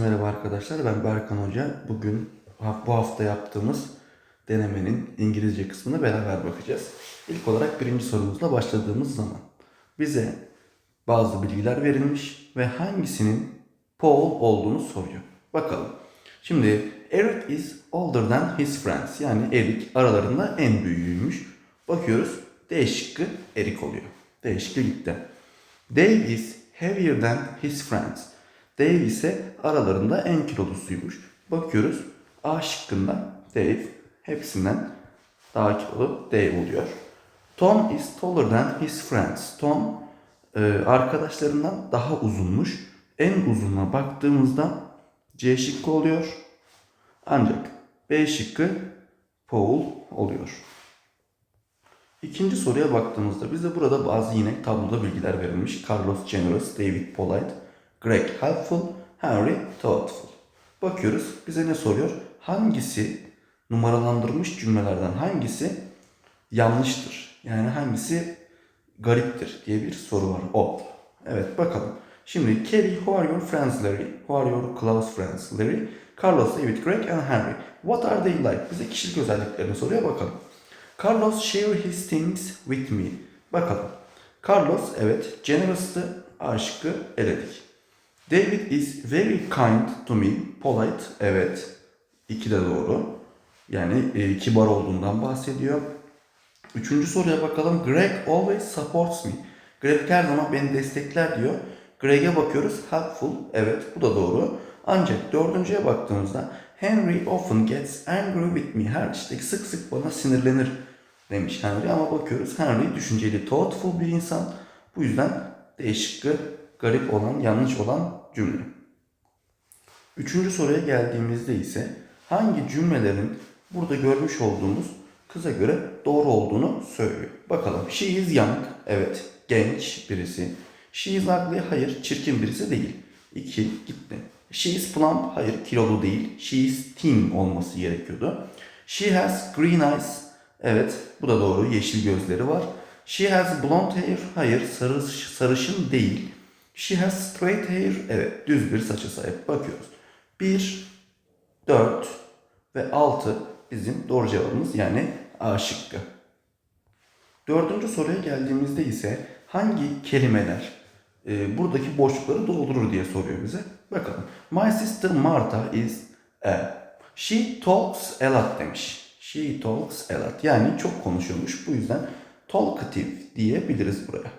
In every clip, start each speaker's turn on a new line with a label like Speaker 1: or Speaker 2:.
Speaker 1: Merhaba arkadaşlar, ben Berkan Hoca. Bugün bu hafta yaptığımız denemenin İngilizce kısmına beraber bakacağız. İlk olarak birinci sorumuzla başladığımız zaman bize bazı bilgiler verilmiş ve hangisinin Paul olduğunu soruyor. Bakalım. Şimdi Eric is older than his friends. Yani Eric aralarında en büyüğüymüş. Bakıyoruz D şıkkı Eric oluyor. D şıkkı gitti. Dave is heavier than his friends. Dave ise aralarında en kilolusuymuş. Bakıyoruz A şıkkında Dave hepsinden daha kilolu Dave oluyor. Tom is taller than his friends. Tom e, arkadaşlarından daha uzunmuş. En uzununa baktığımızda C şıkkı oluyor. Ancak B şıkkı Paul oluyor. İkinci soruya baktığımızda bize burada bazı yine tabloda bilgiler verilmiş. Carlos Generous, David Polite, Greg Helpful, Henry Thoughtful. Bakıyoruz bize ne soruyor? Hangisi numaralandırılmış cümlelerden hangisi yanlıştır? Yani hangisi gariptir diye bir soru var. O. Evet bakalım. Şimdi Kelly, who are your friends Larry? Who are your close friends Larry? Carlos, David, Greg and Henry. What are they like? Bize kişilik özelliklerini soruyor bakalım. Carlos share his things with me. Bakalım. Carlos evet generous'tı. A şıkkı eledik. David is very kind to me. Polite evet. İki de doğru. Yani e, kibar olduğundan bahsediyor. Üçüncü soruya bakalım. Greg always supports me. Greg her zaman beni destekler diyor. Greg'e bakıyoruz. Helpful. Evet bu da doğru. Ancak dördüncüye baktığımızda Henry often gets angry with me. Her işte sık sık bana sinirlenir demiş Henry ama bakıyoruz Henry düşünceli, thoughtful bir insan. Bu yüzden değişik, garip olan, yanlış olan cümle. Üçüncü soruya geldiğimizde ise hangi cümlelerin burada görmüş olduğumuz kıza göre doğru olduğunu söylüyor. Bakalım. She is young. Evet. Genç birisi. She is ugly. Hayır. Çirkin birisi değil. İki. Gitti. She is plump. Hayır. Kilolu değil. She is thin olması gerekiyordu. She has green eyes. Evet. Bu da doğru. Yeşil gözleri var. She has blonde hair. Hayır. Sarı, sarışın değil. She has straight hair. Evet. Düz bir saça sahip. Bakıyoruz. 1, 4 ve 6 bizim doğru cevabımız yani A şıkkı. Dördüncü soruya geldiğimizde ise hangi kelimeler e, buradaki boşlukları doldurur diye soruyor bize. Bakalım. My sister Martha is a. She talks a lot demiş. She talks a lot. Yani çok konuşuyormuş. Bu yüzden talkative diyebiliriz buraya.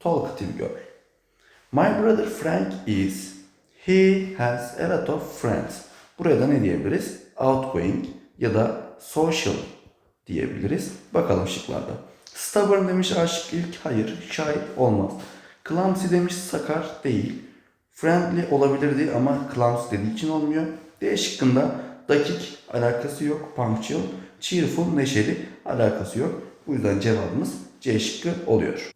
Speaker 1: Talkative girl. My brother Frank is. He has a lot of friends. Buraya da ne diyebiliriz? Outgoing ya da social diyebiliriz. Bakalım şıklarda. Stubborn demiş aşık ilk. Hayır. Shy olmaz. Clumsy demiş sakar değil. Friendly olabilirdi ama clumsy dediği için olmuyor. D şıkkında dakik alakası yok. Punctual, cheerful, neşeli alakası yok. Bu yüzden cevabımız C şıkkı oluyor.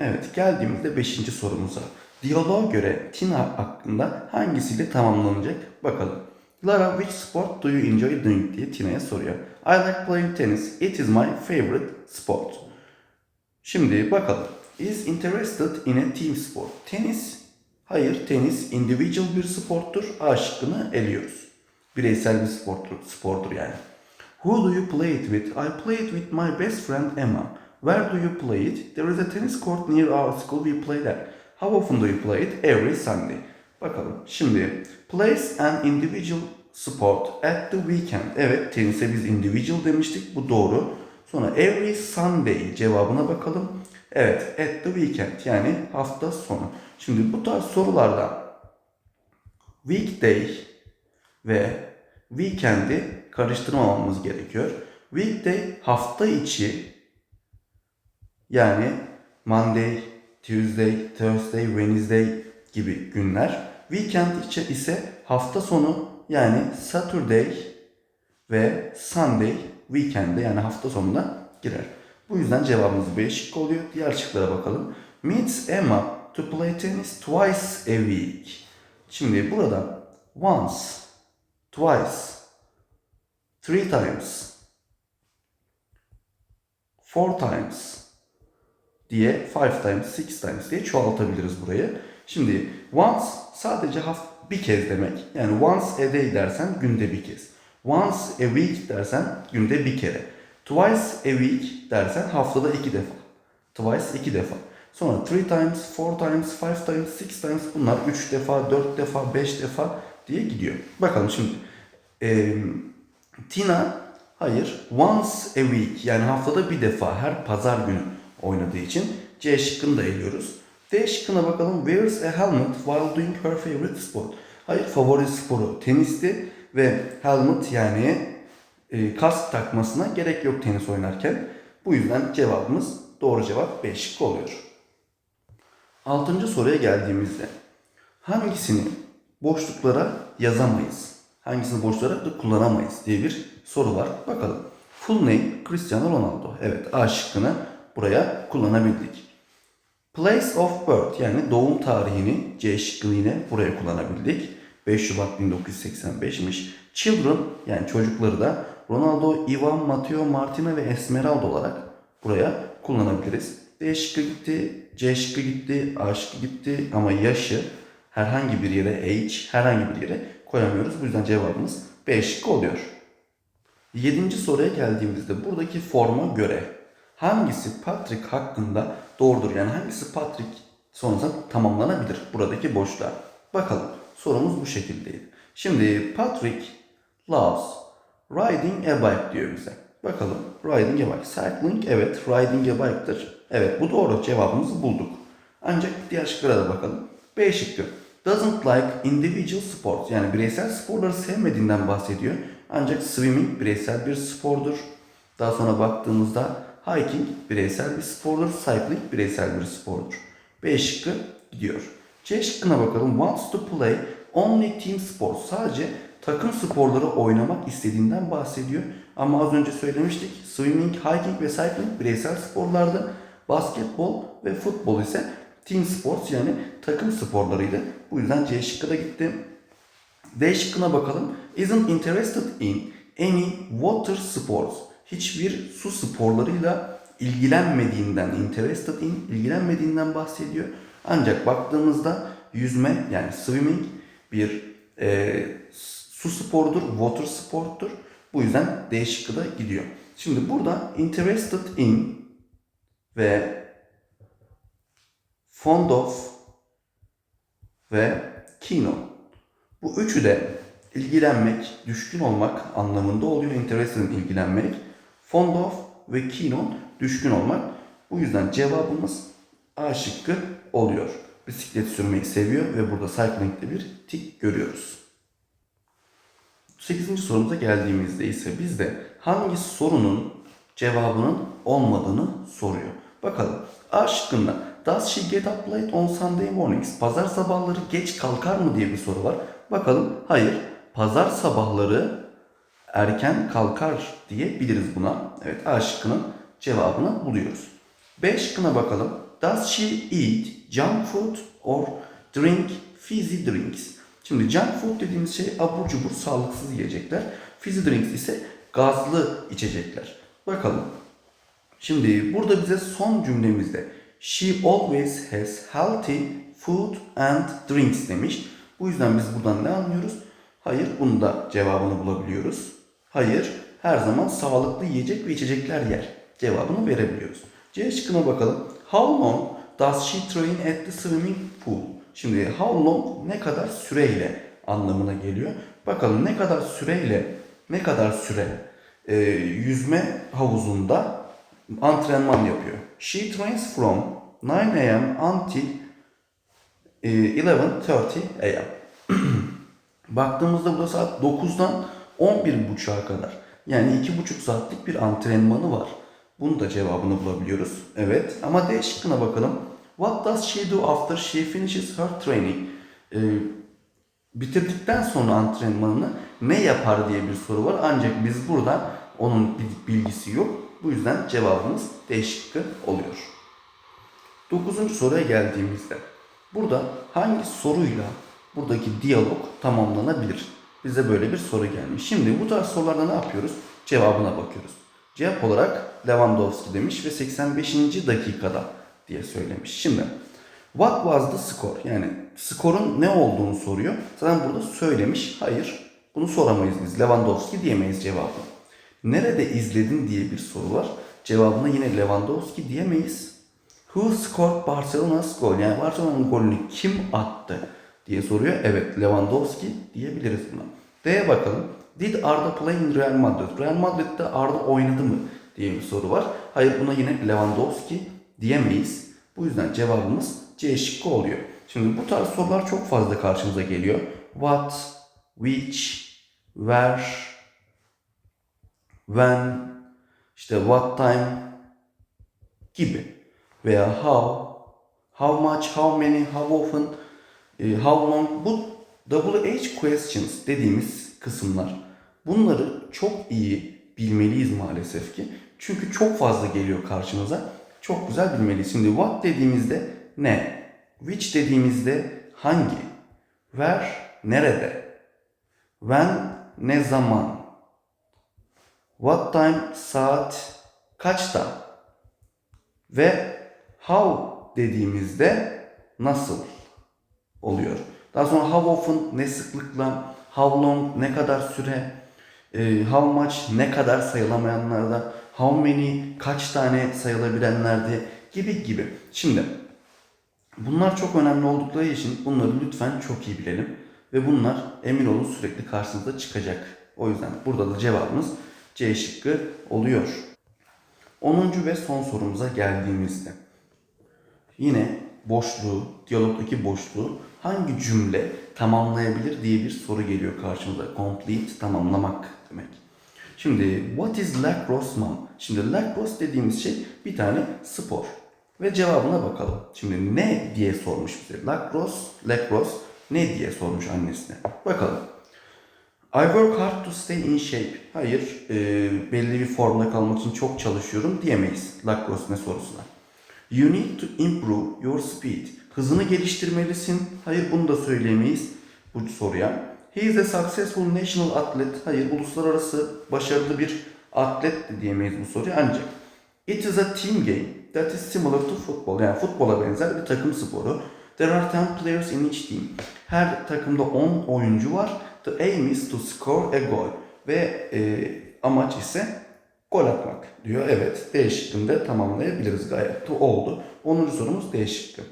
Speaker 1: Evet geldiğimizde 5. sorumuza. Diyaloğa göre Tina hakkında hangisiyle tamamlanacak bakalım. Lara which sport do you enjoy doing diye Tina'ya soruyor. I like playing tennis. It is my favorite sport. Şimdi bakalım. Is interested in a team sport. Tenis. Hayır tenis individual bir sporttur. A şıkkını eliyoruz. Bireysel bir sportur, spordur yani. Who do you play it with? I play it with my best friend Emma. Where do you play it? There is a tennis court near our school. We play there. How often do you play it? Every Sunday. Bakalım. Şimdi place an individual sport at the weekend. Evet tenise biz individual demiştik. Bu doğru. Sonra every Sunday cevabına bakalım. Evet at the weekend yani hafta sonu. Şimdi bu tarz sorularda weekday ve weekend'i karıştırmamamız gerekiyor. Weekday hafta içi yani Monday, Tuesday, Thursday, Wednesday gibi günler. Weekend içi ise hafta sonu yani Saturday ve Sunday weekend'e yani hafta sonuna girer. Bu yüzden cevabımız B şıkkı oluyor. Diğer şıklara bakalım. Meets Emma to play tennis twice a week. Şimdi burada once, twice, three times, four times diye five times, six times diye çoğaltabiliriz burayı. Şimdi once sadece haft bir kez demek. Yani once a day dersen günde bir kez. Once a week dersen günde bir kere. Twice a week dersen haftada iki defa. Twice iki defa. Sonra three times, four times, five times, six times bunlar üç defa, dört defa, beş defa diye gidiyor. Bakalım şimdi. Ee, Tina hayır once a week yani haftada bir defa her pazar günü oynadığı için C şıkkını da eliyoruz. D şıkkına bakalım. Wears a helmet while doing her favorite sport. Hayır favori sporu tenisti ve helmet yani e, kask takmasına gerek yok tenis oynarken. Bu yüzden cevabımız doğru cevap B şıkkı oluyor. Altıncı soruya geldiğimizde hangisini boşluklara yazamayız? Hangisini boşluklara da kullanamayız diye bir soru var. Bakalım. Full name Cristiano Ronaldo. Evet A şıkkını buraya kullanabildik. Place of birth yani doğum tarihini C şıkkını yine buraya kullanabildik. 5 Şubat 1985'miş. Children yani çocukları da Ronaldo, Ivan, Matteo, Martina ve Esmeralda olarak buraya kullanabiliriz. D şıkkı gitti, C şıkkı gitti, A şıkkı gitti ama yaşı herhangi bir yere, age herhangi bir yere koyamıyoruz. Bu yüzden cevabımız B şıkkı oluyor. Yedinci soruya geldiğimizde buradaki forma göre hangisi Patrick hakkında doğrudur? Yani hangisi Patrick sonrasında tamamlanabilir buradaki boşluğa? Bakalım sorumuz bu şekildeydi. Şimdi Patrick loves riding a bike diyor bize. Bakalım riding a bike. Cycling evet riding a bike'tır. Evet bu doğru cevabımızı bulduk. Ancak diğer şıklara da bakalım. B şıkkı. Doesn't like individual sports. Yani bireysel sporları sevmediğinden bahsediyor. Ancak swimming bireysel bir spordur. Daha sonra baktığımızda hiking bireysel bir spordur. Cycling bireysel bir spordur. B şıkkı gidiyor. C şıkkına bakalım. Wants to play only team sports. Sadece takım sporları oynamak istediğinden bahsediyor. Ama az önce söylemiştik. Swimming, hiking ve cycling bireysel sporlardı. Basketbol ve futbol ise team sports yani takım sporlarıydı. Bu yüzden C şıkkı da gitti. D şıkkına bakalım. Isn't interested in any water sports. Hiçbir su sporlarıyla ilgilenmediğinden, interested in, ilgilenmediğinden bahsediyor. Ancak baktığımızda yüzme yani swimming bir e, su sporudur, water sporttur. Bu yüzden D şıkkı gidiyor. Şimdi burada interested in ve fond of ve keen on. Bu üçü de ilgilenmek, düşkün olmak anlamında oluyor. Interested in ilgilenmek. Fond of ve keen on düşkün olmak. Bu yüzden cevabımız A şıkkı oluyor. Bisiklet sürmeyi seviyor ve burada cycling'de bir tik görüyoruz. 8. sorumuza geldiğimizde ise bizde hangi sorunun cevabının olmadığını soruyor. Bakalım. A şıkkında Does she get up late on Sunday mornings? Pazar sabahları geç kalkar mı diye bir soru var. Bakalım. Hayır. Pazar sabahları erken kalkar diyebiliriz buna. Evet A şıkkının cevabını buluyoruz. B şıkkına bakalım. Does she eat junk food or drink fizzy drinks? Şimdi junk food dediğimiz şey abur cubur sağlıksız yiyecekler. Fizzy drinks ise gazlı içecekler. Bakalım. Şimdi burada bize son cümlemizde she always has healthy food and drinks demiş. Bu yüzden biz buradan ne anlıyoruz? Hayır, bunu da cevabını bulabiliyoruz. Hayır, her zaman sağlıklı yiyecek ve içecekler yer. Cevabını verebiliyoruz. C şıkkına bakalım. How long does she train at the swimming pool? Şimdi how long ne kadar süreyle anlamına geliyor. Bakalım ne kadar süreyle ne kadar süre e, yüzme havuzunda antrenman yapıyor. She trains from 9 a.m. until e, 11.30 a.m. Baktığımızda burada saat 9'dan 11.30'a kadar. Yani 2,5 saatlik bir antrenmanı var. Bunu da cevabını bulabiliyoruz. Evet ama D şıkkına bakalım. What does she do after she finishes her training? Ee, bitirdikten sonra antrenmanını ne yapar diye bir soru var. Ancak biz burada onun bilgisi yok. Bu yüzden cevabımız D şıkkı oluyor. Dokuzuncu soruya geldiğimizde burada hangi soruyla buradaki diyalog tamamlanabilir? Bize böyle bir soru gelmiş. Şimdi bu tarz sorularda ne yapıyoruz? Cevabına bakıyoruz. Cevap olarak Lewandowski demiş ve 85. dakikada diye söylemiş. Şimdi What was the score? Yani skorun ne olduğunu soruyor. Zaten burada söylemiş. Hayır. Bunu soramayız biz. Lewandowski diyemeyiz cevabı. Nerede izledin diye bir soru var. Cevabına yine Lewandowski diyemeyiz. Who scored Barcelona's goal? Yani Barcelona'nın golünü kim attı diye soruyor. Evet Lewandowski diyebiliriz buna. D'ye bakalım. Did Arda play in Real Madrid? Real Madrid'de Arda oynadı mı diye bir soru var. Hayır buna yine Lewandowski diyemeyiz. Bu yüzden cevabımız C şıkkı oluyor. Şimdi bu tarz sorular çok fazla karşımıza geliyor. What, which, where, when, işte what time gibi veya how, how much, how many, how often, how long bu WH questions dediğimiz kısımlar. Bunları çok iyi bilmeliyiz maalesef ki. Çünkü çok fazla geliyor karşımıza. Çok güzel bilmeliyiz. Şimdi what dediğimizde ne? Which dediğimizde hangi? Where nerede? When ne zaman? What time saat kaçta? Ve how dediğimizde nasıl oluyor. Daha sonra how often ne sıklıkla, how long ne kadar süre, e, how much ne kadar sayılamayanlarda, how many kaç tane sayılabilenlerde gibi gibi. Şimdi bunlar çok önemli oldukları için bunları lütfen çok iyi bilelim. Ve bunlar emin olun sürekli karşınıza çıkacak. O yüzden burada da cevabımız C şıkkı oluyor. 10. ve son sorumuza geldiğimizde yine boşluğu, diyalogdaki boşluğu hangi cümle tamamlayabilir diye bir soru geliyor karşımıza. Complete, tamamlamak demek. Şimdi what is lacrosse mom? Şimdi lacrosse dediğimiz şey bir tane spor. Ve cevabına bakalım. Şimdi ne diye sormuş bize. Lacrosse, lacrosse ne diye sormuş annesine. Bakalım. I work hard to stay in shape. Hayır, e, belli bir formda kalmak için çok çalışıyorum diyemeyiz lacrosse ne sorusuna. You need to improve your speed. Hızını geliştirmelisin. Hayır bunu da söyleyemeyiz bu soruya. He is a successful national athlete. Hayır uluslararası başarılı bir atlet de diyemeyiz bu soruya ancak. It is a team game that is similar to football. Yani futbola benzer bir takım sporu. There are 10 players in each team. Her takımda 10 oyuncu var. The aim is to score a goal. Ve e, amaç ise gol atmak diyor. Evet D şıkkında tamamlayabiliriz gayet oldu. 10. sorumuz D şıkkı.